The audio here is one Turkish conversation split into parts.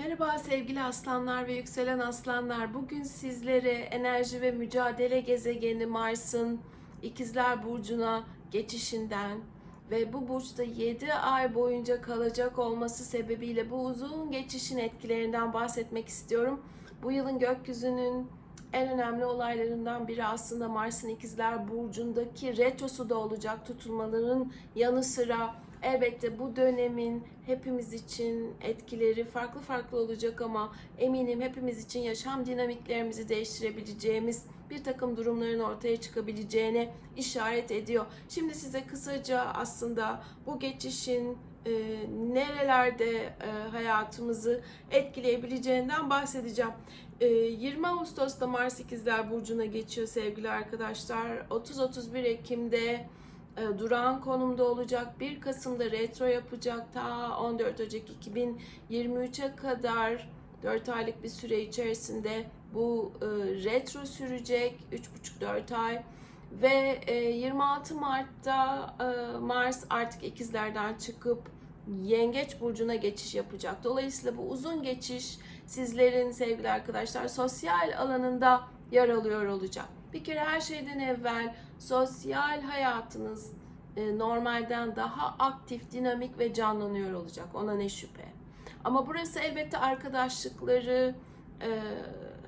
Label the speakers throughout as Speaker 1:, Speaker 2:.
Speaker 1: Merhaba sevgili aslanlar ve yükselen aslanlar. Bugün sizlere enerji ve mücadele gezegeni Mars'ın İkizler Burcu'na geçişinden ve bu burçta 7 ay boyunca kalacak olması sebebiyle bu uzun geçişin etkilerinden bahsetmek istiyorum. Bu yılın gökyüzünün en önemli olaylarından biri aslında Mars'ın İkizler Burcu'ndaki retrosu da olacak tutulmaların yanı sıra Elbette bu dönemin hepimiz için etkileri farklı farklı olacak ama eminim hepimiz için yaşam dinamiklerimizi değiştirebileceğimiz bir takım durumların ortaya çıkabileceğine işaret ediyor. Şimdi size kısaca aslında bu geçişin e, nerelerde e, hayatımızı etkileyebileceğinden bahsedeceğim. E, 20 Ağustos'ta Mars İkizler Burcu'na geçiyor sevgili arkadaşlar. 30-31 Ekim'de e, durağan konumda olacak. 1 Kasım'da retro yapacak. Ta 14 Ocak 2023'e kadar 4 aylık bir süre içerisinde bu e, retro sürecek. 3,5-4 ay. Ve e, 26 Mart'ta e, Mars artık ikizlerden çıkıp Yengeç burcuna geçiş yapacak. Dolayısıyla bu uzun geçiş sizlerin sevgili arkadaşlar sosyal alanında yer alıyor olacak. Bir kere her şeyden evvel sosyal hayatınız e, normalden daha aktif, dinamik ve canlanıyor olacak. Ona ne şüphe. Ama burası elbette arkadaşlıkları, e,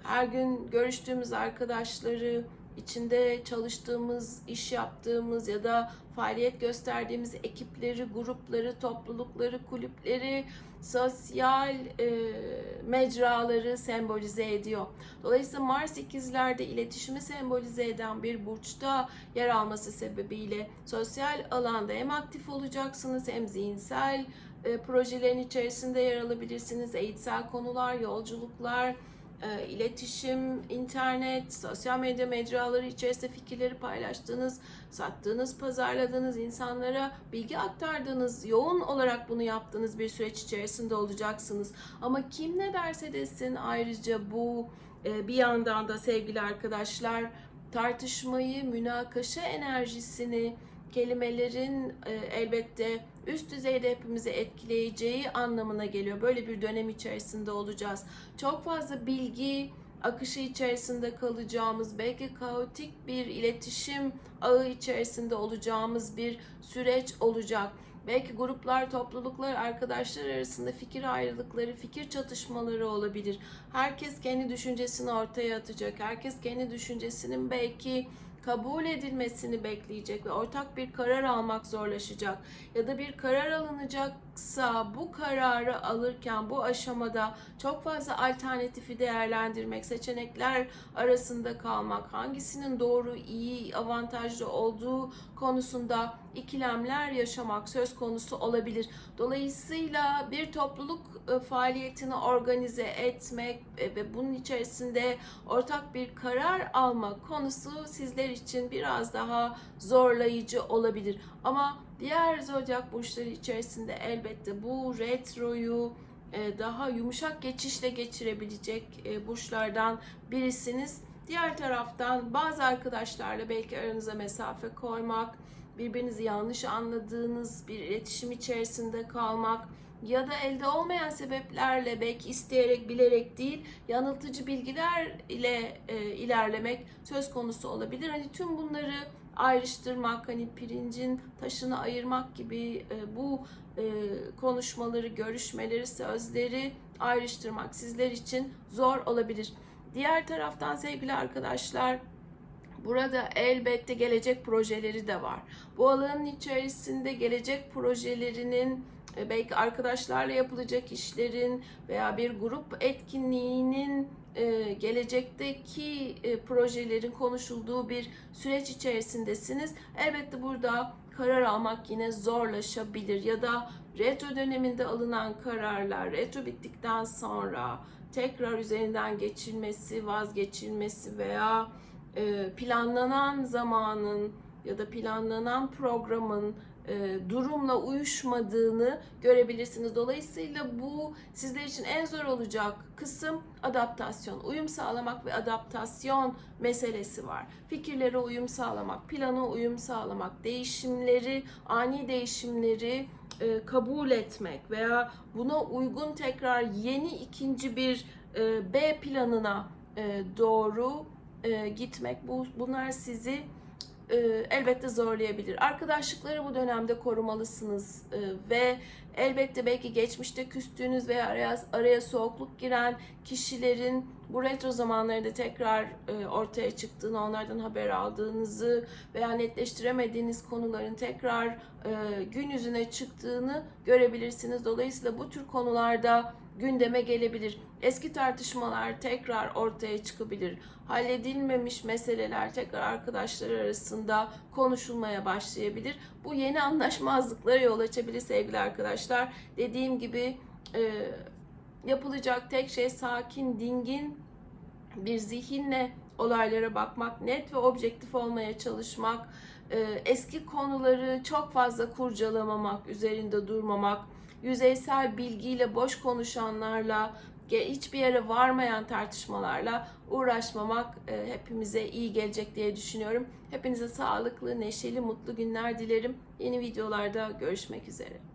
Speaker 1: her gün görüştüğümüz arkadaşları, içinde çalıştığımız, iş yaptığımız ya da faaliyet gösterdiğimiz ekipleri, grupları, toplulukları, kulüpleri, sosyal e, mecraları sembolize ediyor. Dolayısıyla Mars ikizlerde iletişimi sembolize eden bir burçta yer alması sebebiyle sosyal alanda hem aktif olacaksınız hem zihinsel e, projelerin içerisinde yer alabilirsiniz. Eğitsel konular, yolculuklar, e, iletişim, internet, sosyal medya mecraları içerisinde fikirleri paylaştığınız, sattığınız, pazarladığınız insanlara bilgi aktardığınız, yoğun olarak bunu yaptığınız bir süreç içerisinde olacaksınız. Ama kim ne derse desin ayrıca bu e, bir yandan da sevgili arkadaşlar tartışmayı, münakaşa enerjisini, kelimelerin e, elbette üst düzeyde hepimizi etkileyeceği anlamına geliyor. Böyle bir dönem içerisinde olacağız. Çok fazla bilgi akışı içerisinde kalacağımız, belki kaotik bir iletişim ağı içerisinde olacağımız bir süreç olacak. Belki gruplar, topluluklar, arkadaşlar arasında fikir ayrılıkları, fikir çatışmaları olabilir. Herkes kendi düşüncesini ortaya atacak. Herkes kendi düşüncesinin belki kabul edilmesini bekleyecek ve ortak bir karar almak zorlaşacak ya da bir karar alınacaksa bu kararı alırken bu aşamada çok fazla alternatifi değerlendirmek, seçenekler arasında kalmak, hangisinin doğru, iyi, avantajlı olduğu konusunda ikilemler yaşamak söz konusu olabilir. Dolayısıyla bir topluluk e, faaliyetini organize etmek e, ve bunun içerisinde ortak bir karar alma konusu sizler için biraz daha zorlayıcı olabilir. Ama diğer zodyak burçları içerisinde elbette bu retroyu e, daha yumuşak geçişle geçirebilecek burçlardan birisiniz. Diğer taraftan bazı arkadaşlarla belki aranıza mesafe koymak, birbirinizi yanlış anladığınız bir iletişim içerisinde kalmak ya da elde olmayan sebeplerle belki isteyerek bilerek değil yanıltıcı bilgiler ile e, ilerlemek söz konusu olabilir. Hani tüm bunları ayrıştırmak, hani pirincin taşını ayırmak gibi e, bu e, konuşmaları, görüşmeleri, sözleri ayrıştırmak sizler için zor olabilir. Diğer taraftan sevgili arkadaşlar Burada elbette gelecek projeleri de var. Bu alanın içerisinde gelecek projelerinin belki arkadaşlarla yapılacak işlerin veya bir grup etkinliğinin e, gelecekteki e, projelerin konuşulduğu bir süreç içerisindesiniz. Elbette burada karar almak yine zorlaşabilir ya da retro döneminde alınan kararlar retro bittikten sonra tekrar üzerinden geçilmesi, vazgeçilmesi veya e, planlanan zamanın ya da planlanan programın e, durumla uyuşmadığını görebilirsiniz. Dolayısıyla bu sizler için en zor olacak kısım adaptasyon. Uyum sağlamak ve adaptasyon meselesi var. Fikirlere uyum sağlamak, plana uyum sağlamak, değişimleri, ani değişimleri e, kabul etmek veya buna uygun tekrar yeni ikinci bir e, B planına e, doğru e, gitmek bu bunlar sizi e, elbette zorlayabilir. Arkadaşlıkları bu dönemde korumalısınız e, ve elbette belki geçmişte küstüğünüz veya araya, araya soğukluk giren kişilerin bu retro zamanlarında tekrar e, ortaya çıktığını, onlardan haber aldığınızı veya netleştiremediğiniz konuların tekrar e, gün yüzüne çıktığını görebilirsiniz. Dolayısıyla bu tür konularda gündeme gelebilir. Eski tartışmalar tekrar ortaya çıkabilir. Halledilmemiş meseleler tekrar arkadaşlar arasında konuşulmaya başlayabilir. Bu yeni anlaşmazlıklara yol açabilir sevgili arkadaşlar. Dediğim gibi e, yapılacak tek şey sakin, dingin bir zihinle olaylara bakmak, net ve objektif olmaya çalışmak, e, eski konuları çok fazla kurcalamamak, üzerinde durmamak, yüzeysel bilgiyle boş konuşanlarla, hiçbir yere varmayan tartışmalarla uğraşmamak e, hepimize iyi gelecek diye düşünüyorum. Hepinize sağlıklı, neşeli, mutlu günler dilerim. Yeni videolarda görüşmek üzere.